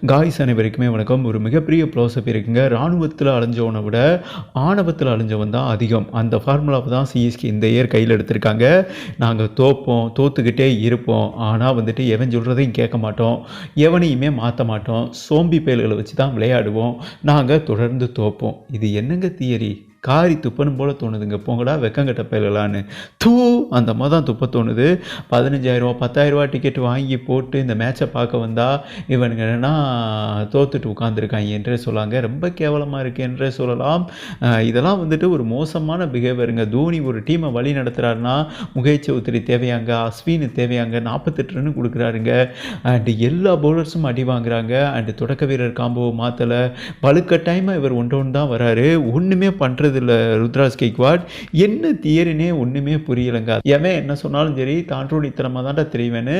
Guys அனைவருக்குமே வணக்கம். ஒரு மிகப்பெரிய ப்ளோஸப் இருக்குங்க. இராணுவத்தில் அலைஞ்சவனை விட ஆணவத்தில் அலைஞ்சவன் தான் அதிகம். அந்த ஃபார்முலாவை தான் சிஎஸ்கே இந்த இயர் கையில் எடுத்திருக்காங்க. நாங்கள் தோப்போம் தோத்துக்கிட்டே இருப்போம். ஆனால் வந்துட்டு எவன் சொல்கிறதையும் கேட்க மாட்டோம். எவனையுமே மாற்ற மாட்டோம். சோம்பி பயல்களை வச்சு தான் விளையாடுவோம். நாங்கள் தொடர்ந்து தோப்போம். இது என்னங்க தியரி காரி துப்பணும் போல் தோணுதுங்க போங்கடா வெக்கங்கட்ட பயலான்னு தூ அந்த மாதிரி தான் துப்ப தோணுது. பதினஞ்சாயிரரூவா பத்தாயிரரூவா டிக்கெட் வாங்கி போட்டு இந்த மேட்சை பார்க்க வந்தால் இவனுங்க என்னென்னா தோத்துட்டு உட்காந்துருக்காங்க என்றே சொல்லாங்க. ரொம்ப கேவலமாக இருக்குது என்றே சொல்லலாம். இதெல்லாம் வந்துட்டு ஒரு மோசமான பிஹேவியருங்க தோனி ஒரு டீமை வழி நடத்துகிறாருன்னா முகேஷ் சௌத்ரி தேவையாங்க அஸ்வின் தேவையாங்க நாற்பத்தெட்டு ரன் கொடுக்குறாருங்க. அண்டு எல்லா பவுலர்ஸும் அடி வாங்குறாங்க. அண்டு தொடக்க வீரர் காம்போ மாற்றலை டைமாக இவர் ஒன்று ஒன்று தான் வராரு. ஒன்றுமே பண்ணுறது பண்ணுறதில்ல ருத்ராஜ் கெய்க்வாட். என்ன தியரினே ஒன்றுமே புரியலைங்க. எவன் என்ன சொன்னாலும் சரி தாண்டோடித்தனமாக தான்டா தெரியவேன்னு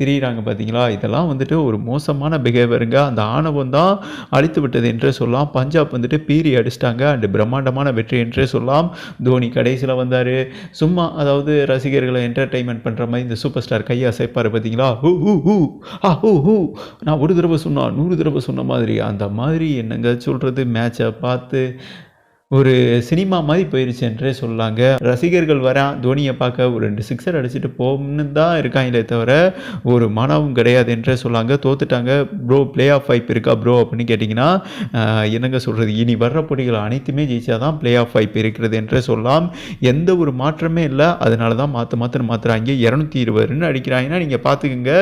தெரியுறாங்க பார்த்தீங்களா இதெல்லாம் வந்துட்டு ஒரு மோசமான பிஹேவியருங்க அந்த ஆணவம் தான் அழித்து விட்டது என்றே சொல்லலாம். பஞ்சாப் வந்துட்டு பீரி அடிச்சிட்டாங்க. அண்டு பிரம்மாண்டமான வெற்றி என்றே சொல்லலாம். தோனி கடைசியில் வந்தார். சும்மா அதாவது ரசிகர்களை என்டர்டைன்மெண்ட் பண்ணுற மாதிரி இந்த சூப்பர் ஸ்டார் கையை அசைப்பார் பார்த்தீங்களா ஹூ ஹூ ஹூ ஆ ஹூ ஹூ. நான் ஒரு தடவை சொன்னால் நூறு தடவை சொன்ன மாதிரி. அந்த மாதிரி என்னங்க சொல்கிறது மேட்சை பார்த்து ஒரு சினிமா மாதிரி போயிருச்சு என்றே சொல்லாங்க. ரசிகர்கள் வரான் தோனியை பார்க்க ஒரு ரெண்டு சிக்ஸர் அடிச்சுட்டு போகணுன்னு தான் இருக்காங்களே தவிர ஒரு மனமும் கிடையாது என்றே சொல்லாங்க. தோத்துட்டாங்க. ப்ரோ ப்ளே ஆஃப் வாய்ப்பு இருக்கா ப்ரோ அப்படின்னு கேட்டிங்கன்னா என்னங்க சொல்கிறது இனி வர்ற போட்டிகள் அனைத்துமே ஜெயிச்சா தான் ப்ளே ஆஃப் வாய்ப்பு இருக்கிறது என்றே சொல்லலாம் எந்த ஒரு மாற்றமே இல்லை. அதனால தான் மாற்ற மாற்ற மாற்றுறாங்க இரநூத்தி இருபது ரன் அடிக்கிறாங்கன்னா நீங்கள் பார்த்துக்குங்க.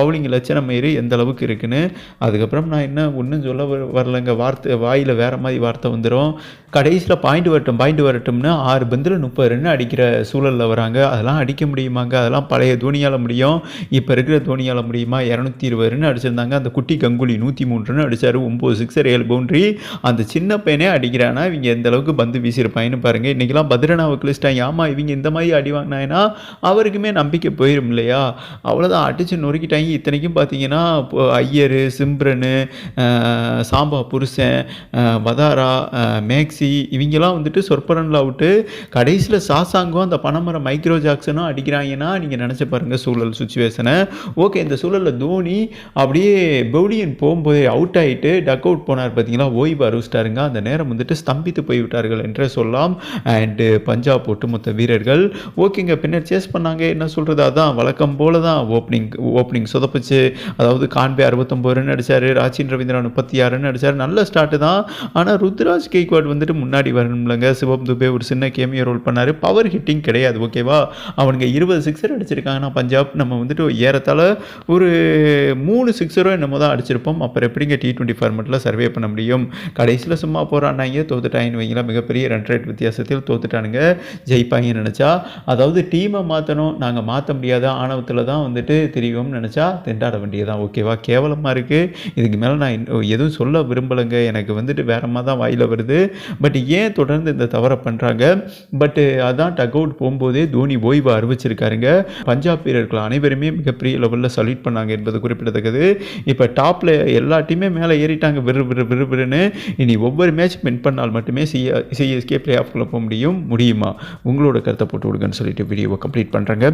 பவுலிங் லட்சணம் மயிறு எந்த அளவுக்கு இருக்குன்னு. அதுக்கப்புறம் நான் என்ன ஒன்றும் சொல்ல வரலங்க. வார்த்தை வாயில் வேறு மாதிரி வார்த்தை வந்துடும் கடைசியில் பாயிண்ட் வரட்டும் பாயிண்ட் வரட்டும்னு ஆறு பந்தில் முப்பது ரன் அடிக்கிற சூழலில் வராங்க. அதெல்லாம் அடிக்க முடியுமாங்க? அதெல்லாம் பழைய தோனியால் முடியும். இப்போ இருக்கிற தோனியால் முடியுமா? இரநூத்தி இருபது ரன் அடிச்சிருந்தாங்க. அந்த குட்டி கங்குலி நூற்றி மூணு ரன் அடித்தார் ஒம்பது சிக்ஸர் ஏழு பவுண்ட்ரி அந்த சின்ன பையனே அடிக்கிறானா? இவங்க எந்த அளவுக்கு பந்து வீசியிருப்பாங்கன்னு பாருங்கள் இன்றைக்கெலாம் பத்ரனாவை கிழிச்சிட்டாங்க ஆமாம் இவங்க இந்த மாதிரி அடி வாங்கினாங்கன்னா அவருக்குமே நம்பிக்கை போயிடும் இல்லையா? அவ்வளோதான் அடிச்சு நொறுக்கிட்டாங்க. இத்தனைக்கும் பார்த்தீங்கன்னா ஐயர் சிம்ரனு சாம்பா புருஷன் வதாரா மேக்ஸி இவங்கெல்லாம் வந்துட்டு சொற்பரனில் அவுட்டு கடைசியில் சாசாங்கும் அந்த பனமரம் மைக்ரோ ஜாக்சனும் அடிக்கிறாங்கன்னா நீங்கள் நினச்சி பாருங்கள் சூழல் சுச்சுவேஷனை. ஓகே இந்த சூழலில் தோனி அப்படியே பவுலியன் போகும்போதே அவுட் ஆகிட்டு டக் அவுட் போனார் பார்த்தீங்களா ஓய்வு அறிவிச்சிட்டாருங்க அந்த நேரம் வந்துட்டு ஸ்தம்பித்து போய்விட்டார்கள் என்றே சொல்லலாம். அண்டு பஞ்சாப் ஒட்டுமொத்த வீரர்கள். ஓகேங்க பின்னர் சேஸ் பண்ணாங்க. என்ன சொல்கிறது அதான் வழக்கம் போல தான் ஓப்பனிங் ஓப்பனிங் சொதப்பிச்சு. அதாவது கான்பே அறுபத்தொம்பது ரன் அடிச்சார். ராச்சின் ரவீந்திரன் முப்பத்தி ஆறு ரன் நல்ல ஸ்டார்ட்டு தான். ஆனால் ருத்ராஜ் கேக்வாட் வந்துட்டு முன்னாடி வரணும்லங்க சிவம் துபே ஒரு சின்ன கேமியோ ரோல் பண்ணார். பவர் ஹிட்டிங் கிடையாது ஓகேவா அவனுங்க இருபது சிக்ஸர் அடிச்சிருக்காங்கன்னா பஞ்சாப் நம்ம வந்துட்டு ஏறத்தால் ஒரு மூணு சிக்ஸரோ என்னமோ தான் அடிச்சிருப்போம். அப்புறம் எப்படிங்க டி டுவெண்ட்டி ஃபார்மெட்டில் சர்வே பண்ண முடியும்? கடைசியில் சும்மா போகிறான்னாங்க தோத்துட்டாங்கன்னு வைங்களா மிகப்பெரிய ரன் ரேட் வித்தியாசத்தில் தோத்துட்டானுங்க. ஜெயிப்பாங்கன்னு நினச்சா. அதாவது டீமை மாற்றணும் நாங்கள் மாற்ற முடியாத ஆணவத்தில் தான் வந்துட்டு தெரியும்னு நினச்சா திண்டாட வேண்டியதான் ஓகேவா கேவலமாக இருக்குது இதுக்கு மேலே நான் எதுவும் சொல்ல விரும்பலைங்க. எனக்கு வந்துட்டு வேற தான் வாயில் வருது. பட் ஏன் தொடர்ந்து இந்த தவறை பண்ணுறாங்க பட்டு அதான் டக் அவுட் போகும்போதே தோனி ஓய்வு அறிவிச்சிருக்காருங்க. பஞ்சாப் வீரர்கள் அனைவருமே மிகப்பெரிய லெவலில் சல்யூட் பண்ணாங்க என்பது குறிப்பிடத்தக்கது. இப்போ டாப்பில் எல்லா டீமே மேலே ஏறிட்டாங்க. விறு விறு விறுவிறுன்னு இனி ஒவ்வொரு மேட்ச் வின் பண்ணால் மட்டுமே சிஎ சிஎஸ்கே பிளே ஆஃப்குள்ளே போக முடியும் முடியுமா? உங்களோட கருத்தை போட்டு விடுங்கன்னு சொல்லிட்டு வீடியோவை கம்ப்ளீட் பண்ணுறேங்க